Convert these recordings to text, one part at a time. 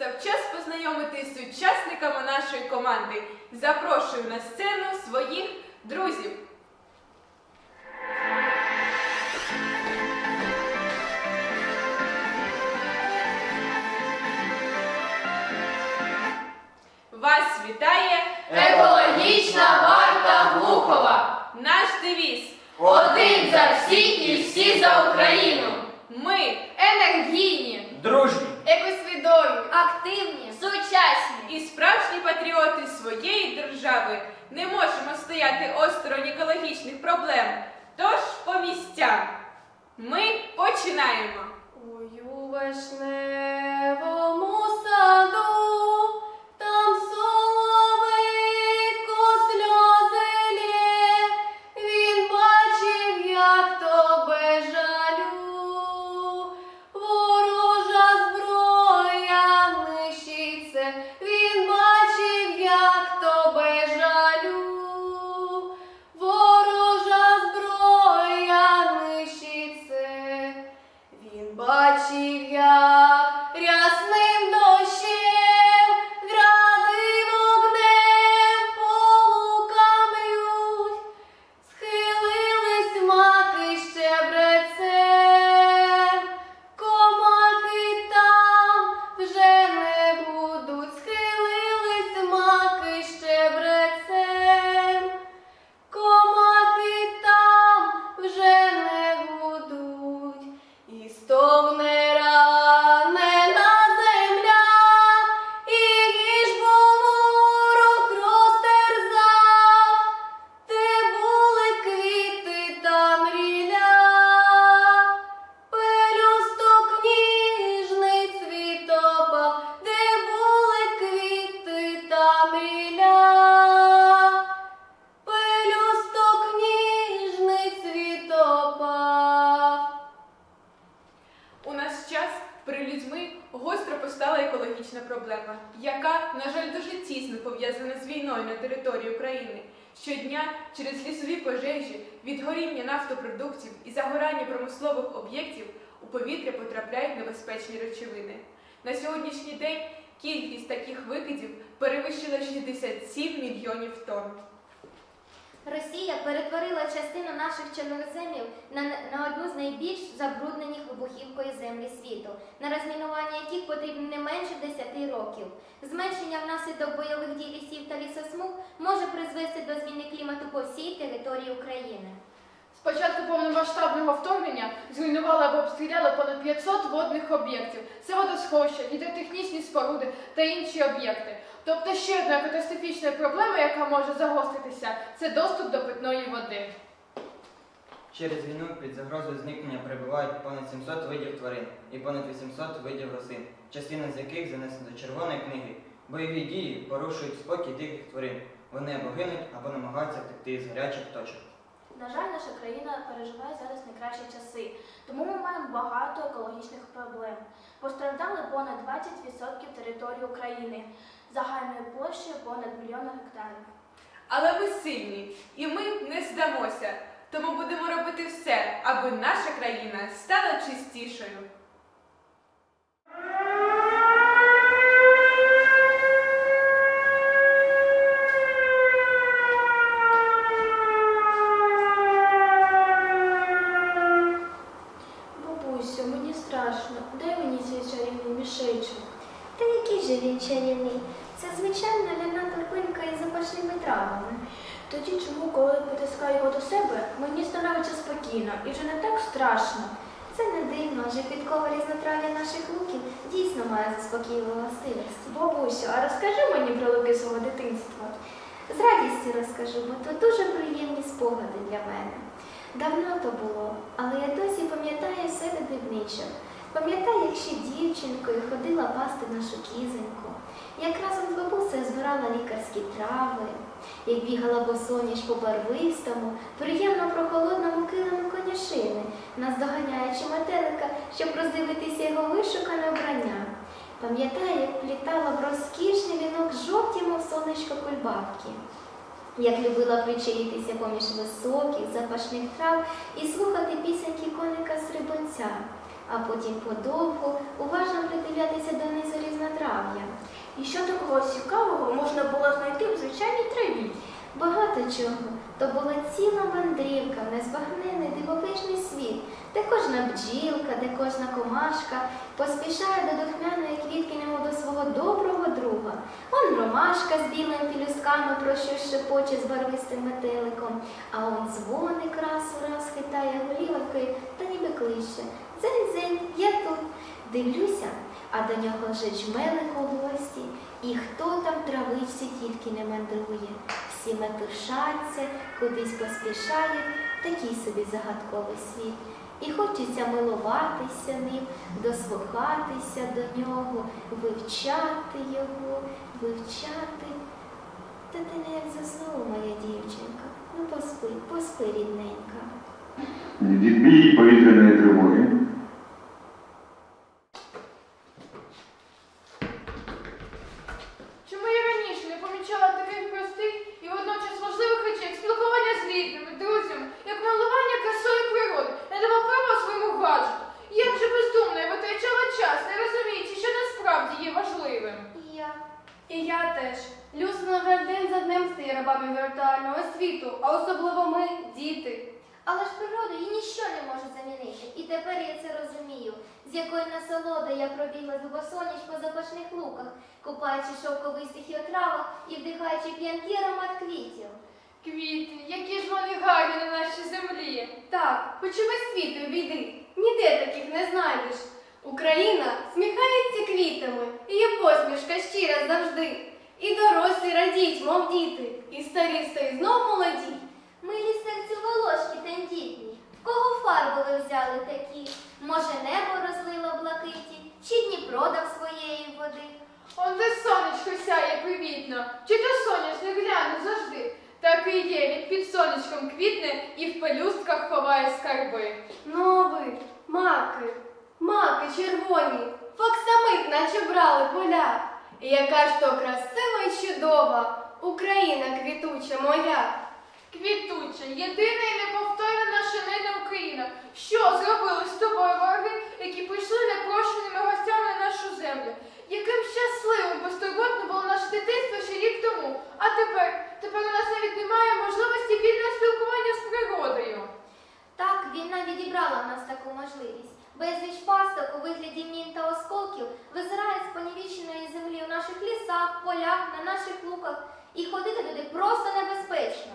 настав час познайомитись з учасниками нашої команди. Запрошую на сцену своїх друзів. Вас вітає Екологічна варта Глухова. наш девіз. Один за всіх і всі за Україну. Ми Енергійні, Дружні, екосвідомі, активні, сучасні. і справжні патріоти своєї держави не можемо стояти осторонь екологічних проблем. Тож по місцям. Ми починаємо. Ой, у вишневому саду, нафтопродуктів і загорання промислових об'єктів у повітря потрапляють небезпечні речовини. На сьогоднішній день кількість таких викидів перевищила 67 мільйонів тонн. Росія перетворила частину наших чорноземів на, на одну з найбільш забруднених вибухівкою землі світу, на розмінування яких потрібно не менше 10 років. Зменшення внаслідок бойових дій лісів та лісосмуг може призвести до зміни клімату по всій території України. З початку повномасштабного вторгнення зруйнували або обстріляли понад 500 водних об'єктів. Це водосховища, гідротехнічні споруди та інші об'єкти. Тобто ще одна катастрофічна проблема, яка може загостритися, це доступ до питної води. через війну під загрозою зникнення перебувають понад 700 видів тварин і понад 800 видів рослин, частина з яких занесена до Червоної книги. Бойові дії порушують спокій диких тварин. Вони або гинуть, або намагаються втекти з гарячих точок. На жаль, наша країна переживає зараз найкращі часи, тому ми маємо багато екологічних проблем. Постраждали понад 20% території України, загальною площею понад мільйона гектарів. Але ми сильні, і ми не здамося. Тому будемо робити все, аби наша країна стала чистішою. Бабусю, мені страшно. Дай мені цей чарівний мішечок. Та який же він чарівний? Це звичайна ляна торбинка із запашними травами. Тоді чому, коли потискаю його до себе, мені становиться спокійно і вже не так страшно. Це не дивно, адже підкова різнотрав'я наших луків дійсно має заспокійливу властивість. Бабусю, а розкажи мені про луки свого дитинства. З радістю розкажу, бо то дуже приємні спогади для мене. Давно то було, але я досі пам'ятаю все до дрібничок. Пам'ятаю, як ще дівчинкою ходила пасти нашу кізоньку, як разом з бабусею збирала лікарські трави, як бігала босоніж по барвистому, приємно прохолодному килиму конюшини, наздоганяючи метелика, щоб роздивитися його вишукане вбрання. Пам'ятаю, як плітала в розкішний вінок жовті, мов сонечко кульбабки. Як любила причаїтися поміж високих, запашних трав і слухати пісеньки коника Срибонця. А потім подовго уважно придивлятися до низу різнотрав'я. І що такого цікавого можна було знайти в звичайній траві? Багато чого. То була ціла мандрівка незбагнений дивовижний світ, де кожна бджілка, де кожна комашка поспішає до духмяної квітки, немов до свого доброго друга. Он ромашка з білими пілюстками про щось шепоче з барвистим метеликом, а он дзвоник раз у раз хитає голівкою та ніби кличе. Дзень-дзень, я тут. Дивлюся, а до нього вже жмелик у гості, і хто там травичці тільки не мандрує. Всі метушаться, кудись поспішають, такий собі загадковий світ. І хочеться милуватися ним, дослухатися до нього, вивчати його, вивчати. Та ти не як заснула, моя дівчинка. Ну поспи, поспи, рідненька. Відбій повітряної тривоги. Чому я раніше не помічала таких простих і водночас важливих речей, як спілкування з рідними, друзями, як малювання красою природи, не дала права своєму гаджету? І Як же бездумно я витрачала час, не розуміючи, що насправді є важливим. І я. І я теж. Людство, на жаль, день за днем стає рабами віртуального світу, а особливо ми, діти. Але ж природу її ніщо не може замінити. І тепер я це розумію, з якою насолодою я пробігла з босоніч по запашних луках, купаючи шовковистих і отравах і вдихаючи п'янкий аромат квітів. Квіти, які ж вони гарні на нашій землі. Так, хоч увесь світ обійди, ніде таких не знайдеш. Україна сміхається квітами, її посмішка щира завжди. І дорослі радіть, мов діти, і старі стають знов молоді. Милі серцю волошки тендітні, в кого фарби ви взяли такі? Може, небо розлило блакиті, чи Дніпро дав своєї води? Он де сонечко сяє привітно, чи то соняшник гляне завжди. Так і є, він під сонечком квітне і в пелюстках ховає скарби. Нови, маки, маки червоні, фоксамит, наче брали поля. І яка ж то красива й чудова, Україна квітуча моя. Квітуча, єдина і неповторна наша ненна Україна. Що зробили з тобою вороги, які прийшли непрошеними гостями на нашу землю? Яким щасливим, безтурботним було наше дитинство ще рік тому. А тепер, тепер у нас навіть немає можливості вільного спілкування з природою. Так, війна відібрала в нас таку можливість. Безліч пасток у вигляді мін та осколків визирає з понівіченої землі у наших лісах, полях, на наших луках, і ходити туди просто небезпечно.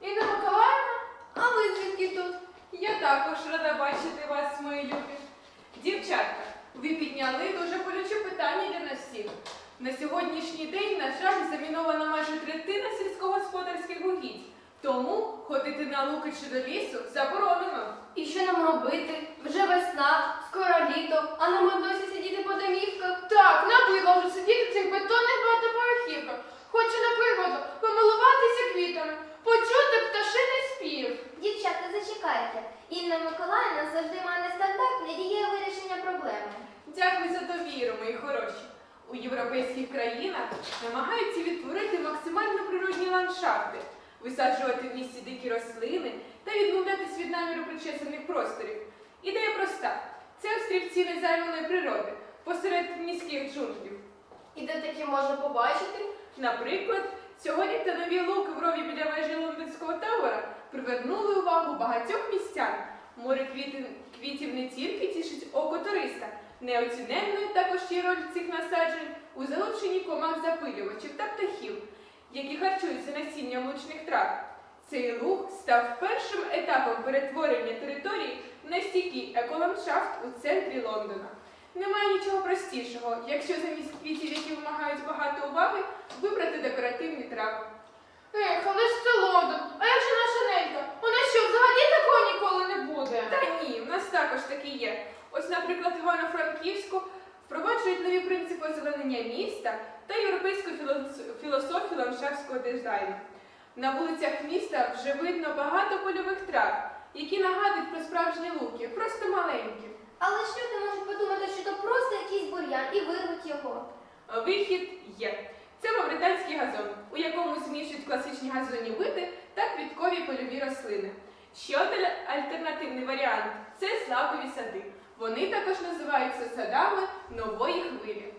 Інна Миколаївна, А ви звідки тут? Я також рада бачити вас, мої любі. Дівчатка, ви підняли дуже болюче питання для нас всіх. На сьогоднішній день, на жаль, замінована майже третина сільськогосподарських угідь. Тому ходити на луки чи до лісу заборонено. І що нам робити? Вже весна, скоро літо, а нам і досі сидіти по домівках. Так, набридло вже сидіти в цих бетонних багатоповерхівках. Хочу на природу помилуватися квітами, почути пташиний спів. Дівчата, зачекайте. Інна Миколаївна завжди має нестандартне дієве вирішення проблеми. Дякую за довіру, мої хороші. У європейських країнах намагаються відтворити максимально природні ландшафти, висаджувати в місті дикі рослини та відмовлятись від наміру причесаних просторів. Ідея проста: це острівці незайманої природи посеред міських джунглів. І де таке можна побачити? Наприклад, сьогодні та нові луки в рові біля вежі лондонського тавера привернули увагу багатьох містян. Море квітів, квітів не тільки тішить око туриста, неоціненною також є роль цих насаджень у залученні комах запилювачів та птахів, які харчуються насінням лучних трав. Цей луг став першим етапом перетворення території на стійкий еколандшафт у центрі Лондона. Немає нічого простішого, якщо замість квітів, які вимагають багато уваги, вибрати декоративні трави. Ех, але ж це Лондон. А як же наша ненька? У нас що, взагалі такого ніколи не буде? Та ні, в нас також такі є. Ось, наприклад, Івано-Франківську впроваджують нові принципи озеленення міста та європейську філософію ландшафтського дизайну. На вулицях міста вже видно багато польових трав, які нагадують про справжні луки, просто маленькі. Але ж люди можуть подумати, що то просто якийсь бур'ян і вирвуть його. Вихід є. Це мавританський газон, у якому змішують класичні газонні види та квіткові польові рослини. Ще один альтернативний варіант це злакові сади. Вони також називаються садами нової хвилі.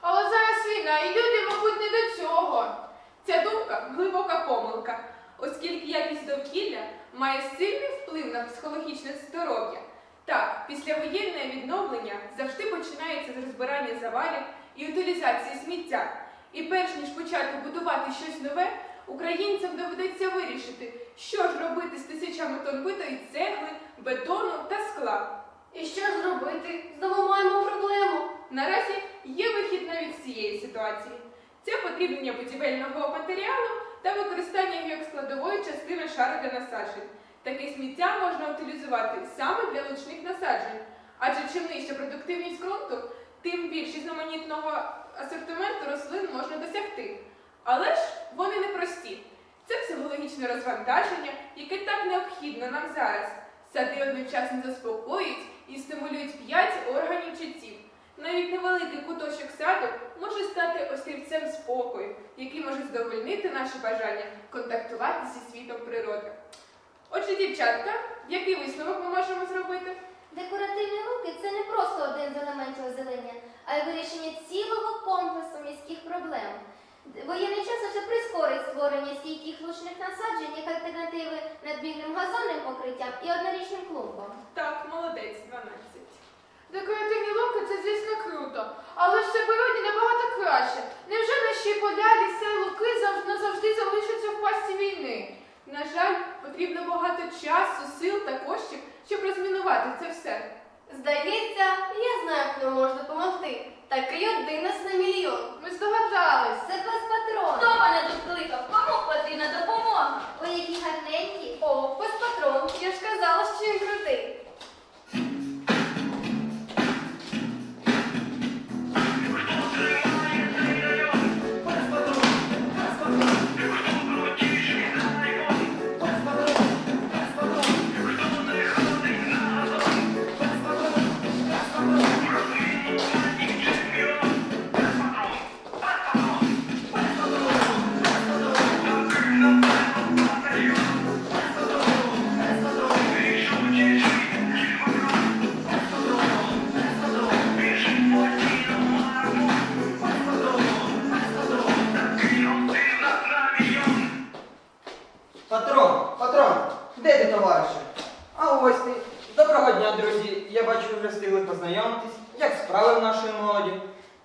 Але зараз війна, і люди, мабуть, не до цього. Ця думка глибока помилка, оскільки якість довкілля має сильний вплив на психологічне здоров'я. Так, післявоєнне відновлення завжди починається з розбирання завалів і утилізації сміття. І перш ніж почати будувати щось нове, українцям доведеться вирішити, що ж робити з тисячами тонн битої цегли, бетону та скла. І що ж робити? Знову маємо проблему. Наразі є вихід навіть з цієї ситуації. Це подрібнення будівельного матеріалу та використання його як складової частини шару для насаджень. Таке сміття можна утилізувати саме для лучних насаджень, адже чим нижча продуктивність ґрунту, тим більш різноманітного асортименту рослин можна досягти. Але ж вони не прості. Це психологічне розвантаження, яке так необхідно нам зараз. Сади одночасно заспокоюють і стимулюють п'ять органів чуттів. Навіть невеликий куточок саду може стати острівцем спокою, який може задовольнити наші бажання контактувати зі світом природи. Отже, дівчатка, який висновок ми можемо зробити? Декоративні луки це не просто один з елементів озеленення, а й вирішення цілого комплексу міських проблем. Воєнний час вже прискорить створення стійких лучних насаджень як альтернативи надмірним газонним покриттям і однорічним клумбам. Так, молодець, 12. Декоративні луки це, звісно, круто. Але ж це природі набагато краще. Невже наші поля, ліси, луки завжди назавжди залишаться в пасті війни? На жаль, потрібно багато часу, сил та коштів, щоб розмінувати це все. Здається, я знаю, хто може допомогти. Такий один нас на мільйон. Ми здогадались. Це патрон. Хто мене тут кликав? Кому потрібна допомога? Ой, які гарненькі. О, патрон. Я ж казала, що він крутий. Де? А ось ти. Доброго дня, друзі. Я бачу, ви вже встигли познайомитись. Як справи в нашої молоді?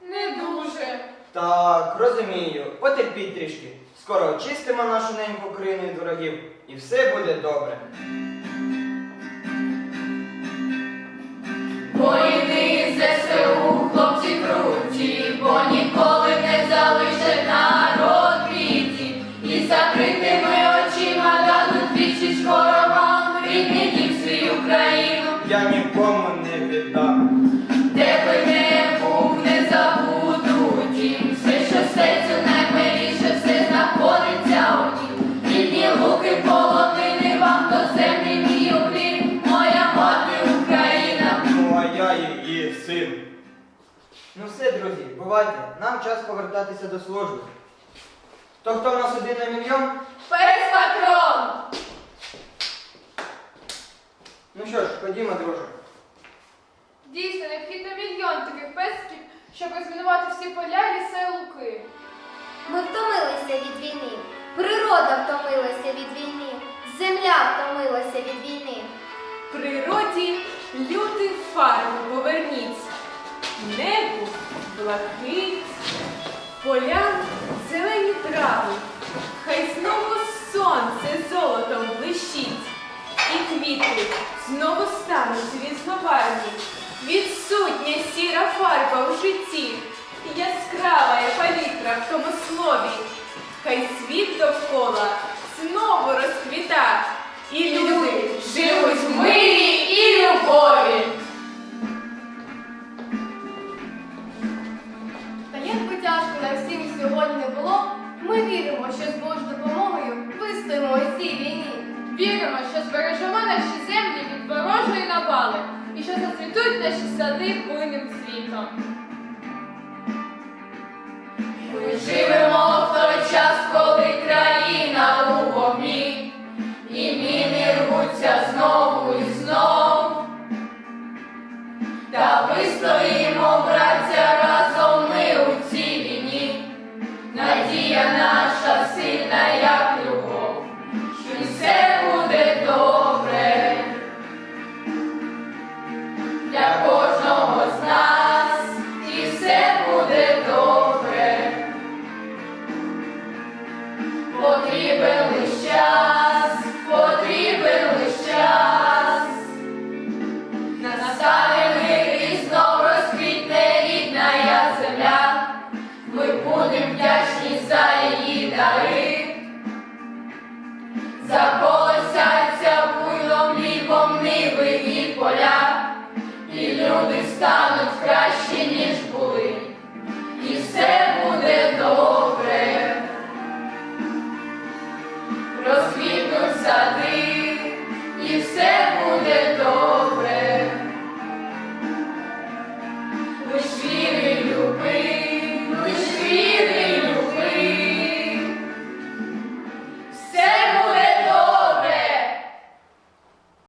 Не дуже. Так, розумію. Потерпіть трішки. Скоро очистимо нашу неньку країну від ворогів, і все буде добре. Бувайте. Нам час повертатися до служби. То хто в нас один на мільйон? Спецпатрон! Ну що ж, ходімо, друже. Дійсно, необхідно мільйон таких песиків, щоб розмінувати всі поля, ліси і луки. Ми втомилися від війни. Природа втомилася від війни. Земля втомилася від війни. Природі люди фарби поверніть, небу блакить, полям зелені трави, хай знову сонце золотом блищить, і квіти знову стануть різнобарвні, відсутня сіра фарба у житті, яскрава є палітра в тому слові, хай світ довкола знову розквіта, і люди живуть в мирі і любові. Сьогодні не було, ми віримо, що з Божою допомогою вистоїмо у цій війні. Віримо, що збережемо наші землі від ворожої навали і що зацвітуть наші сади буйним цвітом. Ми живемо в той час, коли країна у вогні, і міни рвуться знову видні поля, і люди стануть краще ніж.